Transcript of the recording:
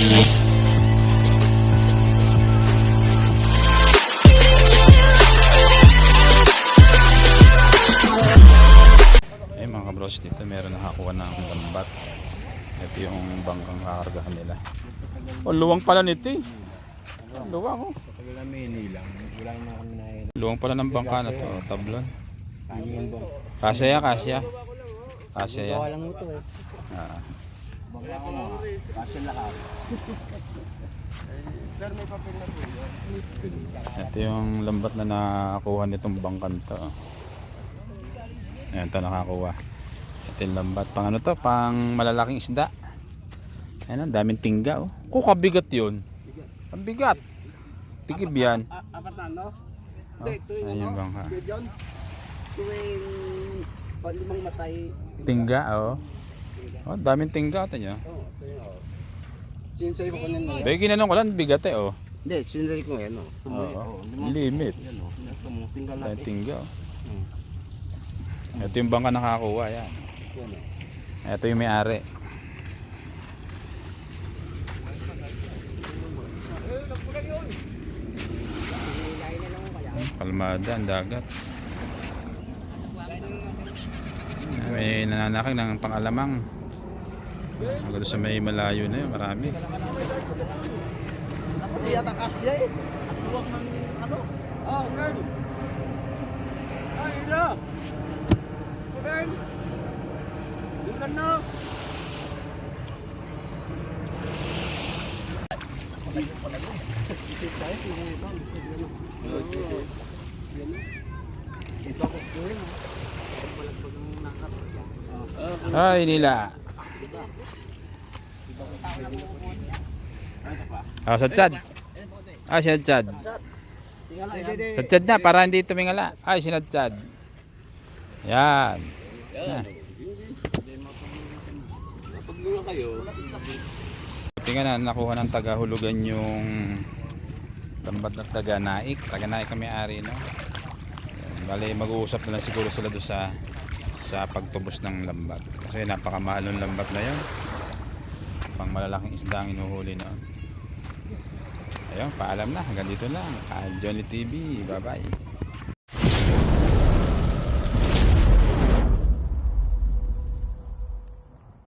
Eh mga kabros dito meron nakakuha ng lambat. Ito yung bangkang kakargahan nila. Oh, luwang pala nito eh. Luwang oh. Sa kabila may nilang. Wala na kami na Luwang pala ng bangka na to, oh, tablon. Kasya ya, kasya. Kasya ya. Gawa lang mo to eh. Ah. Bangka ko mo. Kasya lahat. Sir, may papel na po. Ito yung lambat na nakakuha nitong bangkan to. Ayan, ito nakakuha. Ito yung lambat. Pang ano to? Pang malalaking isda. Ayan, ang daming tingga oh. Kung kabigat yun. Ang bigat. Tikib yan. A- apat na, no? Oh, ayan yung ano, bangka. Tuwing pa- limang matay. Tingga, oh. Oh, daming tingga. Ito nyo. Oo, tuwing ako. Sinsay ko kanina. Bagay ginanong ko lang, bigat eh, oh. Hindi, sinsay ko yan, Oo. oh, limang Limit. Yan? Ito mo, tinggal Daming natin. tingga, oh. Hmm. Ito yung bangka nakakuha, yan. Yan, no? Ito yung may-ari. Kalmada ang dagat. May nananakag ng pangalamang. Agad sa may malayo na yun, marami. Hindi yata kasya eh. At luwag ng ano? Oh, girl. Ay, ilo. Girl. Bukan na. Ay nila. Ah, sadsad. Ah, sadsad. Tingala yan. Sadsad na para hindi tumingala. Ay, sinadsad. Yan. Ah. Tingnan na nakuha ng tagahulugan yung tambat ng taga Naik. Taga Naik kami ari no. Bale mag-uusap na lang siguro sila doon sa sa pagtubos ng lambat. Kasi napakamahal ng lambat na yun. Pang malalaking isda ang inuhuli noon. Ayun, paalam na. Hanggang dito lang. Johnny TV. Bye-bye.